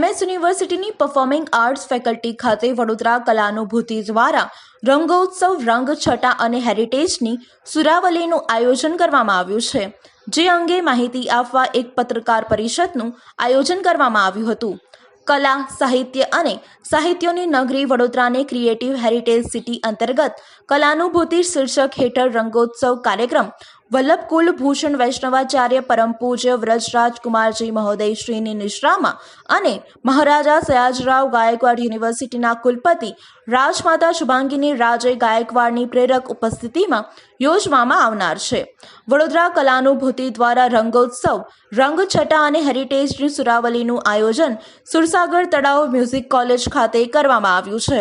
MS યુનિવર્સિટીની performing arts faculty ખાતે વડોદરા કલાનુભૂતિ દ્વારા રંગોત્સવ રંગ છટા અને હેરિટેજની સુરાવલીનું આયોજન કરવામાં આવ્યું છે. જે અંગે માહિતી આપવા એક પત્રકાર પરિષદનું આયોજન કરવામાં આવ્યું હતું. કલા, સાહિત્ય અને સાહિત્યોની નગરી વડોદરાને ક્રિએટિવ હેરિટેજ સિટી અંતર્ગત કલાનુભૂતિ શીર્ષક હેઠળ રંગોત્સવ કાર્યક્રમ વલ્લભ કુલભૂષણ વૈષ્ણવાચાર્ય પરમ પૂજ્ય વ્રજરાજ કુમારજી મહોદય શ્રીની નિશ્રામાં અને મહારાજા સયાજરાવ ગાયકવાડ યુનિવર્સિટીના કુલપતિ રાજમાતા શુભાંગીની રાજય ગાયકવાડની પ્રેરક ઉપસ્થિતિમાં યોજવામાં આવનાર છે. વડોદરા કલાનુભૂતિ દ્વારા રંગોત્સવ, રંગછટા અને હેરિટેજની સુરાવલીનું આયોજન સુરસાગર તળાવ મ્યુઝિક કોલેજ ખાતે કરવામાં આવ્યું છે.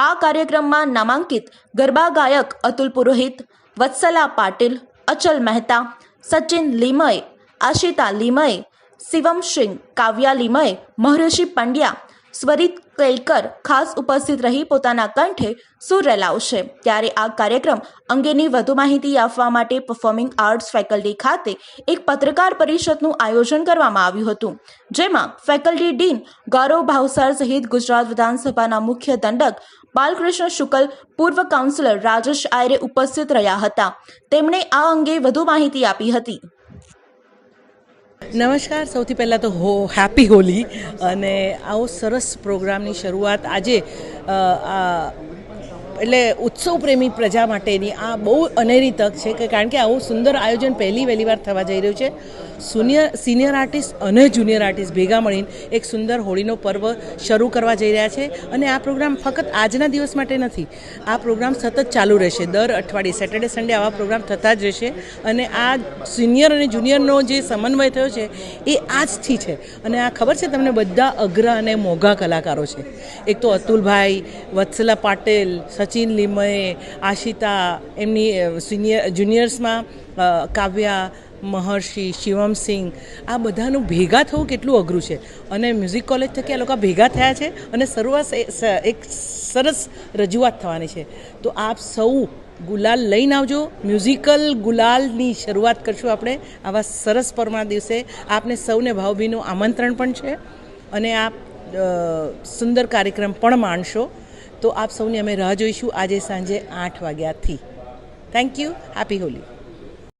આ કાર્યક્રમમાં નામાંકિત ગરબા ગાયક અતુલ પુરોહિત, વત્સલા પાટીલ અચલ મહેતા સચિન લીમય આશિતા લીમય શિવમ સિંહ કાવ્યા લીમય મહર્ષિ પંડ્યા સ્વરિત કૈલકર ખાસ ઉપસ્થિત રહી પોતાના કંઠે સુર રેલાવશે. ત્યારે આ કાર્યક્રમ અંગેની વધુ માહિતી આપવા માટે પરફોર્મિંગ આર્ટ્સ ફેકલ્ટી ખાતે એક પત્રકાર પરિષદનું આયોજન કરવામાં આવ્યું હતું. જેમાં ફેકલ્ટી ડીન ગૌરવ ભાવસાર સહિત ગુજરાત વિધાનસભાના મુખ્ય દંડક બાલકૃષ્ણ શુકલ, પૂર્વ કાઉન્સિલર રાજેશ આયરે ઉપસ્થિત રહ્યા હતા. તેમણે આ અંગે વધુ માહિતી આપી હતી. નમસ્કાર. સૌથી પહેલાં તો હો હેપી હોલી અને આવો સરસ પ્રોગ્રામની શરૂઆત આજે એટલે ઉત્સવ પ્રેમી પ્રજા માટેની આ બહુ અનેરી તક છે કે કારણ કે આવું સુંદર આયોજન પહેલી વહેલી વાર થવા જઈ રહ્યું છે. સુનિયર, સિનિયર આર્ટિસ્ટ અને જુનિયર આર્ટિસ્ટ ભેગા મળીને એક સુંદર હોળીનો પર્વ શરૂ કરવા જઈ રહ્યા છે અને આ પ્રોગ્રામ ફક્ત આજના દિવસ માટે નથી, આ પ્રોગ્રામ સતત ચાલુ રહેશે. દર અઠવાડિયે સેટરડે, સન્ડે આવા પ્રોગ્રામ થતા જ રહેશે અને આ સિનિયર અને જુનિયરનો જે સમન્વય થયો છે એ આજથી છે. અને આ ખબર છે તમને બધા અગ્ર અને મોંઘા કલાકારો છે. એક તો અતુલભાઈ, વત્સલા પાટેલ સચિન લીમયે આશિતા, એમની સિનિયર, જુનિયર્સમાં કાવ્યા, મહર્ષિ શિવમસિંગ આ બધાનું ભેગા થવું કેટલું અઘરું છે. અને મ્યુઝિક કોલેજ થકી આ લોકો ભેગા થયા છે અને શરૂઆત એક સરસ રજૂઆત થવાની છે. તો આપ સૌ ગુલાલ લઈને આવજો. મ્યુઝિકલ ગુલાલની શરૂઆત કરશું આપણે આવા સરસ પરના દિવસે. આપને સૌને ભાવભીનું આમંત્રણ પણ છે. અને આપ સુંદર કાર્યક્રમ પણ માણશો. તો આપ સૌની અમે રાહ જોઈશું આજે સાંજે આઠ વાગ્યાથી. Thank you happy Holi